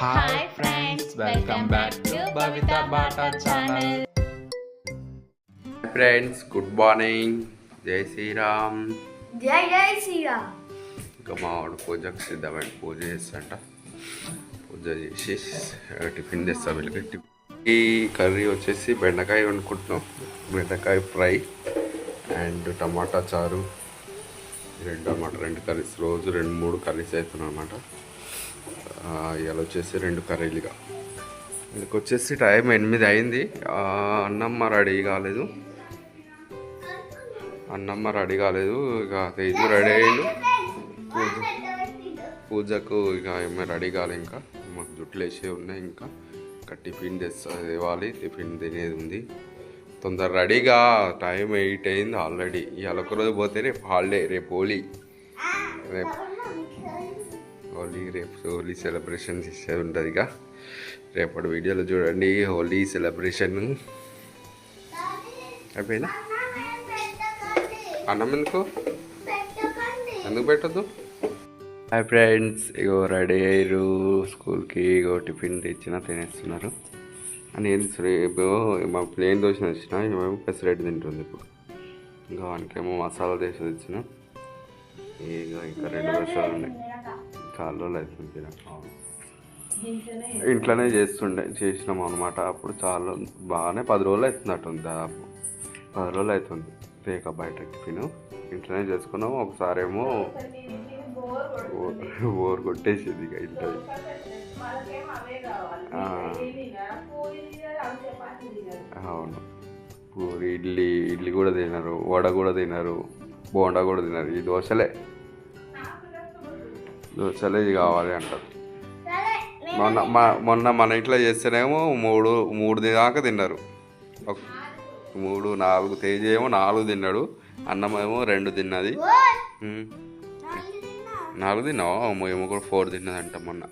Hi friends welcome back to Bhavitha Bata channel friends good morning జై శ్రీరామ్ జై జై శ్రీరామ్ ఇంకా మా వాడు పూజకు సిద్ధమై పూజ చేస్తాంట. పూజ చేసి టిఫిన్ తెస్తాం వీళ్ళకి. టిఫిన్ ఈ కర్రీ వచ్చేసి బెండకాయ వండుకుంటున్నాం. బెండకాయ ఫ్రై అండ్ టమాటా చారు. రెండు అన్నమాట. రెండు కర్రీస్. రోజు రెండు మూడు కర్రీస్ అవుతున్నాయి అనమాట ఇవాళ వచ్చేసి రెండు కర్రీలుగా. వీళ్ళకి వచ్చేసి టైం ఎనిమిది అయింది. అన్నమ్మ రెడీ కాలేదు. అన్నమ్మ రెడీ కాలేదు. ఇక తేజు రెడీ అయ్యిండు. పూజ పూజకు ఇక ఏమీ రెడీ కాలే ఇంకా. మాకు జుట్లు వేసే ఉన్నాయి ఇంకా. ఇంకా టిఫిన్ తెస్తా టిఫిన్ తినేది ఉంది. తొందర రెడీగా. టైం ఎయిట్ అయింది ఆల్రెడీ. ఇవాళ ఒకరోజు పోతే రేపు హాలిడే రేపు హోలీ. రేపు హోలీ రేపు హోలీ సెలబ్రేషన్ ఇస్తే ఉంటుంది ఇక. రేపటి వీడియోలో చూడండి హోలీ సెలబ్రేషన్ అయిపోయిందా? అన్నం ఎందుకు? ఎందుకు పెట్టద్దు? హాయ్ ఫ్రెండ్స్ ఇగో రెడీ అయ్యారు. స్కూల్కి ఇగో టిఫిన్ తెచ్చిన తినేస్తున్నారు. అని ఏంది రేపు మా ప్లేన్ దోశ తెచ్చిన ఏమేమో పెసరెడ్డి తింటుంది ఇప్పుడు. ఇంకా వానికేమో మసాలా దోశ తెచ్చిన. ఇక ఇంకా రెండు దోశలు ఉన్నాయి. చాలా రోజులు అవుతుంది తినక. ఇంట్లోనే చేస్తుండే చేసినాం అనమాట అప్పుడు చాలా బాగానే పది రోజులు అవుతున్నట్టుంది దాదాపు. పది రోజులు అవుతుంది. పేక బయట టిఫిన్ ఇంట్లోనే చేసుకున్నాం. ఒకసారి ఏమో బోర్ కొట్టేసింది ఇక ఇంట్లో. అవును. పూరి ఇడ్లీ ఇడ్లీ కూడా తినరు వడ కూడా తినరు బోండా కూడా తినరు. ఈ దోశలే. దోశలే కావాలి అంటారు. మొన్న మ- మొన్న మన ఇంట్లో చేస్తేనేమో మూడు మూడు దాకా తిన్నారు. మూడు నాలుగు తేజ ఏమో నాలుగు తిన్నాడు అన్నం ఏమో రెండు తిన్నది. నాలుగు తిన్నావా? ఏమో కూడా ఫోర్ తిన్నదంట మొన్న.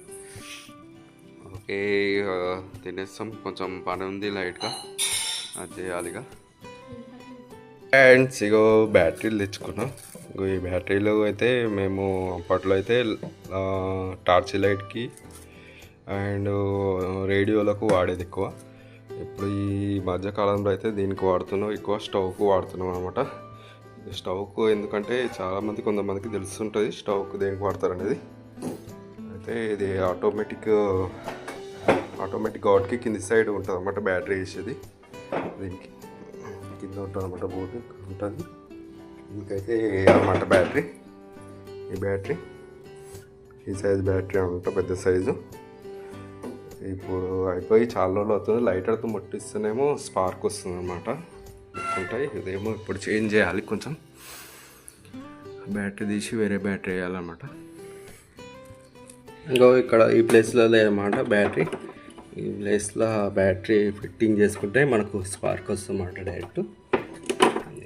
ఓకే తినేస్తాం. కొంచెం పని ఉంది లైట్గా. అది చేయాలిగా. అండ్ ఇగో బ్యాటరీలు తెచ్చుకున్నాం. ఈ బ్యాటరీలో అయితే మేము అప్పట్లో అయితే టార్చ్ లైట్కి అండ్ రేడియోలకు వాడేది ఎక్కువ. ఇప్పుడు ఈ మధ్యకాలంలో అయితే దీనికి వాడుతున్నాం ఎక్కువ స్టవ్కు వాడుతున్నాం అనమాట స్టవ్కు ఎందుకంటే చాలామంది కొంతమందికి తెలుస్తుంటుంది స్టవ్కు దేనికి వాడతారు అనేది. అయితే ఇది ఆటోమేటిక్ ఆటోమేటిక్ గాడ్కి కింది సైడ్ ఉంటుంది అనమాట బ్యాటరీ వేసేది. దీనికి కింద ఉంటుంది అనమాట బోర్డు ఉంటుంది. ఇంకైతే అనమాట బ్యాటరీ. ఈ బ్యాటరీ. ఈ సైజ్ బ్యాటరీ అనమాట పెద్ద సైజు. ఇప్పుడు అయిపోయి చాలా రోజులు అవుతుంది. లైటర్తో ముట్టిస్తేనేమో స్పార్క్ వస్తుంది అనమాట ఉంటాయి ఇదేమో ఇప్పుడు చేంజ్ చేయాలి కొంచెం. బ్యాటరీ తీసి వేరే బ్యాటరీ వేయాలన్నమాట. ఇంకో ఇక్కడ ఈ ప్లేస్లో లేదన్నమాట బ్యాటరీ ఈ ప్లేస్లో బ్యాటరీ ఫిట్టింగ్ చేసుకుంటే మనకు స్పార్క్ వస్తుందన్నమాట డైరెక్ట్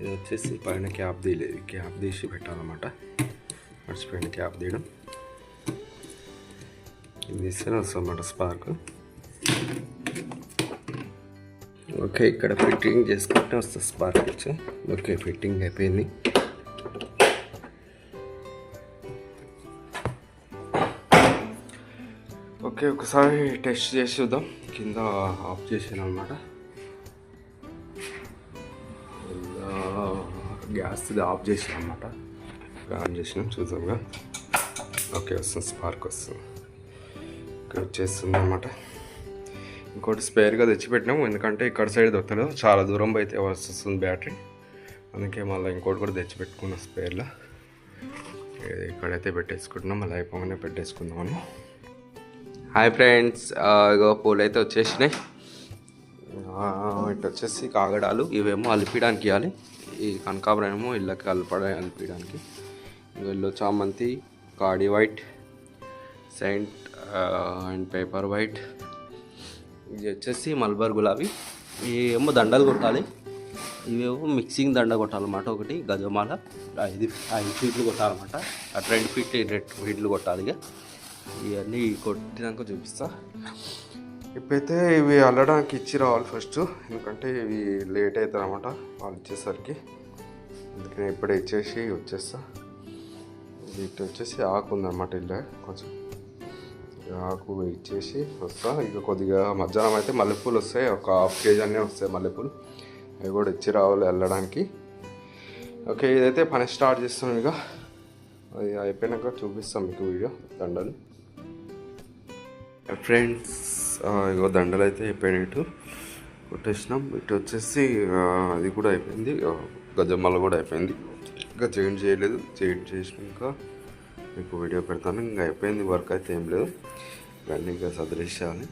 ఇది వచ్చేసి పైన క్యాప్ తీయలేదు క్యాప్ తీసి పెట్టాలన్నమాట. మర్చిపోయిన క్యాప్ తీయడం. ఇది తీస్తేనే వస్తుందన్నమాట స్పార్క్. ఓకే ఇక్కడ ఫిట్టింగ్ చేసుకుంటే వస్తుంది స్పార్క్ వచ్చి. ఓకే ఫిట్టింగ్ అయిపోయింది. ఓకే ఒకసారి టెస్ట్ చేసి చూద్దాం. కింద ఆఫ్ చేసాను అనమాట గ్యాస్ ఆఫ్ చేసాను అనమాట ఆన్ చేసినాం చూద్దాంగా. ఓకే వస్తుంది స్పార్క్ వస్తుంది. ఇక్కడ వచ్చేస్తుంది అనమాట ఇంకోటి స్పేర్గా తెచ్చిపెట్టినాము ఎందుకంటే ఇక్కడ సైడ్ దొరకలేదు. చాలా దూరం అయితే వస్తుంది బ్యాటరీ. అందుకే మళ్ళీ ఇంకోటి కూడా తెచ్చిపెట్టుకున్నాం స్పేర్లో. ఇక్కడైతే పెట్టేసుకుంటున్నాం మళ్ళీ అయిపోగానే పెట్టేసుకుందామని. హాయ్ ఫ్రెండ్స్ ఇగో పూలు అయితే వచ్చేసినాయి ఇటు వచ్చేసి కాగడాలు ఇవేమో అలిపిడానికి ఇవ్వాలి. ఈ కనకాబరము ఇళ్ళకి అల్పడ అలిపడానికి వీళ్ళు చామంతి కాడి white Saint and paper white. ఇది వచ్చేసి మల్బర్ గులాబీ. ఏమో దండలు కొట్టాలి. ఇవేమో మిక్సింగ్ దండ కొట్టాలన్నమాట ఒకటి గజమాల. ఐదు ఐదు ఫీట్లు కొట్టాలన్నమాట. అటు రెండు ఫీట్లు రెండు ఫీట్లు కొట్టాలి ఇక. ఇవన్నీ కొట్టినాక చూపిస్తా. ఇప్పుడైతే ఇవి అల్లడానికి ఇచ్చి రావాలి ఫస్ట్ ఎందుకంటే ఇవి లేట్ అవుతుంది అనమాట వాళ్ళు ఇచ్చేసరికి. అందుకని ఇప్పుడే ఇచ్చేసి వచ్చేస్తా. ఇటు వచ్చేసి ఆకు ఉందన్నమాట ఇలా కొంచెం ఆకు ఇచ్చేసి వస్తా. ఇక కొద్దిగా మధ్యాహ్నం అయితే మల్లెపూలు వస్తాయి. ఒక హాఫ్ కేజీ అన్నీ వస్తాయి మల్లెపూలు. అవి కూడా ఇచ్చి రావాలి వెళ్ళడానికి ఓకే ఇదైతే పని స్టార్ట్ చేస్తాను ఇక. అది అయిపోయినాక చూపిస్తాం మీకు వీడియో దండలు. ఫ్రెండ్స్ ఇగో దండలు అయితే అయిపోయినట్టు కొట్టేసినాం. ఇటు వచ్చేసి అది కూడా అయిపోయింది. ఆ, కూడా అయిపోయింది. ఇంకా చేంజ్ చేయలేదు. చేంజ్ చేసినాక మీకు వీడియో పెడతాను. ఇంకా అయిపోయింది. వర్క్ అయితే ఏం లేదు. ఇవన్నీ ఇంకా సదిరేసేయాలి.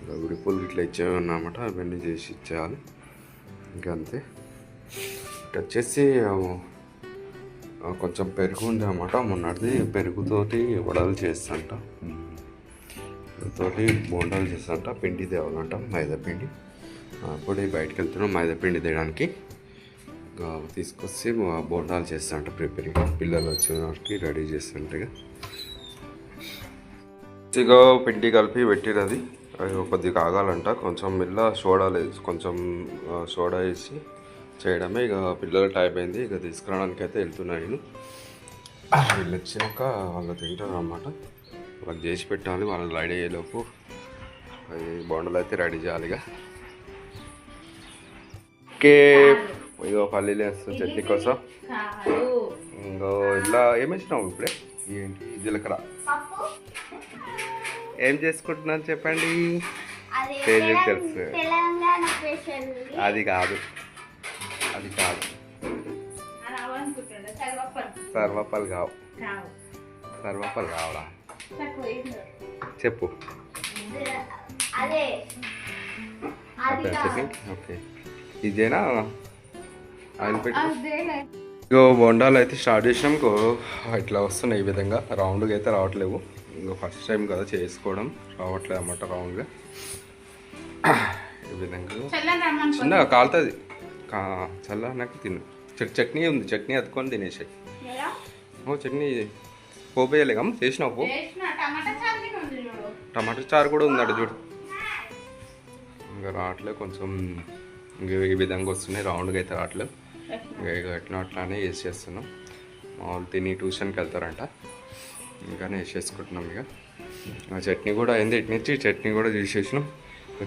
ఇంకా విడిపులు ఇట్లా ఇచ్చేవి ఉన్నాయన్నమాట అవన్నీ చేసి ఇచ్చేయాలి. ఇంకా అంతే. ఇటు వచ్చేసి కొంచెం పెరుగు ఉంది అన్నమాట మొన్నటిది పెరుగుతోటి వడలు చేస్తాంట. తోటి బోండాలు చేస్తాంట పిండి తేవాలంట మైదా పిండి. అప్పుడు బయటకు వెళ్తున్నాం మైదా పిండి తేయడానికి. తీసుకొచ్చి బోండాలు చేస్తాంట ప్రిపేరింగ్. పిల్లలు వచ్చిన రెడీ చేస్తుంటే ఇక. పిండి కలిపి పెట్టిరు అది కొద్దిగా కాగాలంట. కొంచెం మిల్ల సోడా కొంచెం సోడా వేసి చేయడమే ఇక పిల్లల టైప్ అయింది. ఇక తీసుకురావడానికి అయితే వెళ్తున్నాను నేను. వీళ్ళు వచ్చినాక వాళ్ళు తింటారు అన్నమాట వాళ్ళకి చేసి పెట్టాలి వాళ్ళు రెడీ అయ్యేలోపు. అది బొండలు అయితే రెడీ చేయాలి ఇక ఓకే ఇగో పల్లీలు వేస్తాం చట్నీ కోసం. ఇంకో ఇలా ఏమేసినావు ఇప్పుడే? ఏంటి? జీలకర్ర. పప్పు ఏం చేసుకుంటున్నాను చెప్పండి? తెలుసు తెలంగాణ స్పెషల్. అది కాదు. అది కాదు. సర్వపల్ కావు. సర్వపల్ కావడా చెప్పు. ఓకే. ఇదేనా? ఆయిల్ పెట్టి. ఇంకో బొండాలు అయితే స్టార్ట్ చేసినాం. ఇంకో ఇట్లా వస్తున్నాయి ఈ విధంగా. రౌండ్గా అయితే రావట్లేవు. ఇంకో ఫస్ట్ టైం కదా చేసుకోవడం. రావట్లేదు అన్నమాట రౌండ్గా. ఈ విధంగా. చిన్నగా కాలుతుంది. చల్లనాక తిను. చట్ చట్నీ ఉంది. చట్నీ అతుకొని తినేసాయి. ఓ చట్నీ పోపేయలేగా చేసినావు పో టమాటా చారు కూడా ఉందట చూడు. ఇంకా రావట్లేదు కొంచెం ఇంక ఈ విధంగా వస్తున్నాయి రౌండ్గా అయితే రావట్లేదు ఇంకా ఇక ఎట్లా అట్లానే వేసి చేస్తున్నాం మామూలు తిని ట్యూషన్కి వెళ్తారంట. ఇంకానే వేసేసుకుంటున్నాం ఇక. ఆ చట్నీ కూడా అయింది ఇటు నుంచి చట్నీ కూడా చేసేసినాం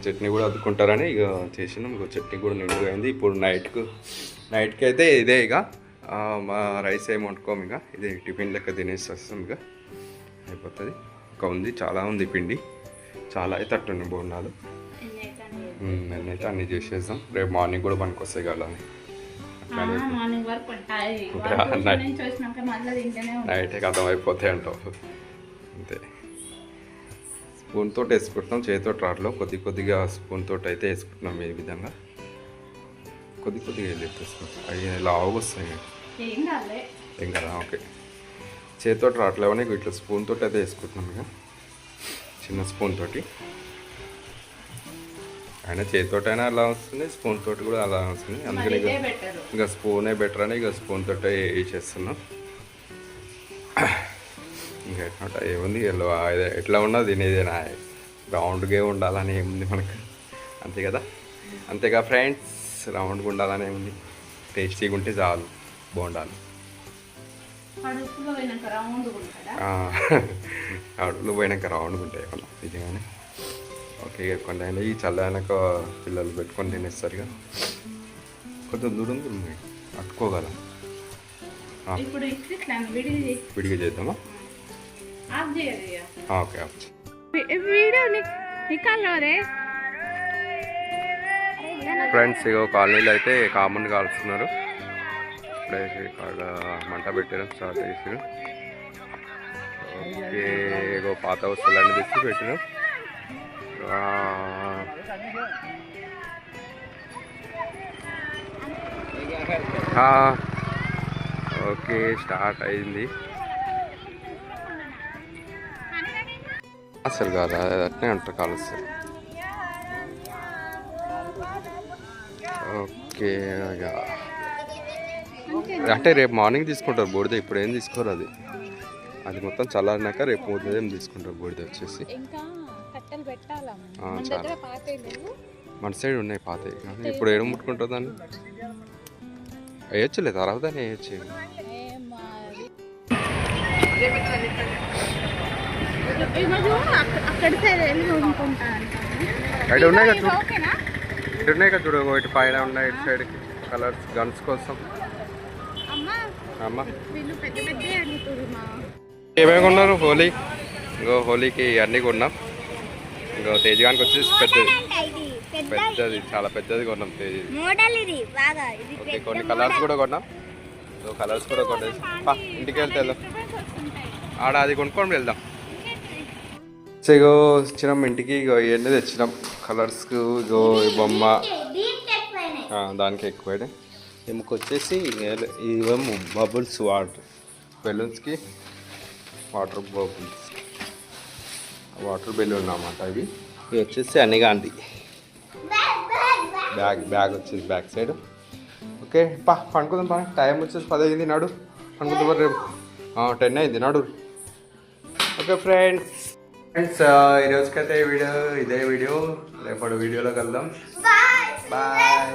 చట్నీ కూడా అద్దుకుంటారని ఇక చేసినాం. ఇక చట్నీ కూడా నిండుగా అయింది. ఇప్పుడు నైట్కు నైట్కి అయితే ఇదే ఇక. మా రైస్ ఏమి వండుకోము ఇక. ఇదే టిఫిన్ లెక్క తినేసి వస్తాం ఇక. అయిపోతుంది. ఇంకా ఉంది చాలా ఉంది పిండి. చాలా అయితే అట్టుండి బోండాలు నేనైతే అన్నీ చేసేద్దాం. రేపు మార్నింగ్ కూడా ఉంటాయి. ఇప్పుడు వాళ్ళు నైట్. నైట్కి అర్థమైపోతాయి అంటావు. అంతే. స్పూన్ తోటి వేసుకుంటున్నాం చేతితో రాట్లో కొద్ది కొద్దిగా స్పూన్ తోటి అయితే వేసుకుంటున్నాం ఈ విధంగా. కొద్ది కొద్దిగా వేసుకుంటాం అవి లావుగా వస్తాయి. ఏం కదా ఓకే. చేతితో రావట్లేవని ఇట్లా స్పూన్ తోటి అయితే వేసుకుంటున్నాం ఇక. చిన్న స్పూన్ తోటి. అయినా చేతితోటైనా అలా వస్తుంది స్పూన్ తోటి కూడా అలా వస్తుంది. అందుకని ఇక ఇంకా స్పూనే బెటర్ అని ఇక స్పూన్ తోటే వేసేస్తున్నాం. ఇంకా ఎట్లా ఏముంది? ఎట్లా ఉన్నా తినేదేనా రౌండ్గా ఉండాలని ఏముంది మనకు? అంతే కదా? అంతేగా ఫ్రెండ్స్? రౌండ్గా ఉండాలని ఏముంది? టేస్టీగా ఉంటే చాలు. బాగుండాలి. కడుపులో పోయినాక రౌండ్ ఉంటాడా అడుగులు పోయినాక రౌండ్గా ఉంటాయి అలా నిజంగానే. ఓకే అయినా ఈ చల్లైనాక పిల్లలు పెట్టుకొని తినేస్తారు ఇక. కొంచెం దూరం ఉంది అట్టుకోగల విడిగా చేద్దామా? ఇక. ఓకే ఫ్రెండ్స్ ఇగో కాలనీలో అయితే కామన్ కాల్స్తున్నారు ఇప్పుడే ఇక్కడ మంట పెట్టడం స్టార్ట్ చేసారు ఓకే ఇగో పాత వస్తువులన్నీ తెచ్చి పెట్టినాం. ఓకే స్టార్ట్ అయింది. అసలు కాదు అట్నే అంటారు కాలుస్తారు ఓకే ఇక అంటే రేపు మార్నింగ్ తీసుకుంటారు బూడిద ఇప్పుడు ఏం తీసుకోరు అది. అది మొత్తం చల్లారినాక రేపు ఉదయం తీసుకుంటారు బూడిద వచ్చేసి. మన చాలా. సైడ్ ఉన్నాయి పాతవి కానీ ఇప్పుడు ఏడ ముట్టుకుంటుంది దాన్ని. వేయచ్చులే తర్వాత వేయచ్చు. అక్కడి ఉన్నాయి కదా చూడు. ఇటు ఉన్నాయి కదా చూడు. ఇటు పైన ఉన్నాయి ఇటు సైడ్కి. కలర్స్ గన్స్ కోసం అమ్మా అమ్మ వీళ్ళు పెద్ద పెద్ద అడుగుతురు మా ఏమేమి కొన్నారు? హోలీ. ఇంకో హోలీకి అన్నీ కొన్నాం. ఇంకో తేజగానికి వచ్చేసి పెద్దది. పెద్దది చాలా పెద్దది కొన్నాం తేజ్ ఓకే కొన్ని కలర్స్ కూడా కొన్నాం. సో కలర్స్ కూడా కొనేసి పా ఇంటికి వెళ్తే వెళ్దాం. ఆడ అది కొనుక్కొని వెళ్దాం. సో ఇగో వచ్చినాం ఇంటికి ఇగో ఇవన్నీ తెచ్చినాం. కలర్స్కి ఇగో బొమ్మ. దానికి ఎక్కువ ఈమెకు వచ్చేసి ఇవేమో బబుల్స్ వాటర్. బెలూన్స్కి వాటర్ బబుల్స్. వాటర్ బెలూన్ అన్నమాట ఇవి ఇవి వచ్చేసి అనిగాండి బ్యాగ్ బ్యాగ్ వచ్చేసి బ్యాక్ సైడ్. ఓకే పా పండుకుందాం పా. టైం వచ్చేసి పది అయింది నాడు. పండుకుందాం రేపు. టెన్ అయింది నాడు. Okay friends. ఫ్రెండ్స్ ఈరోజుకైతే ఈ వీడియో ఇదే వీడియో. రేపటి వీడియోలో కలుద్దాం. బాయ్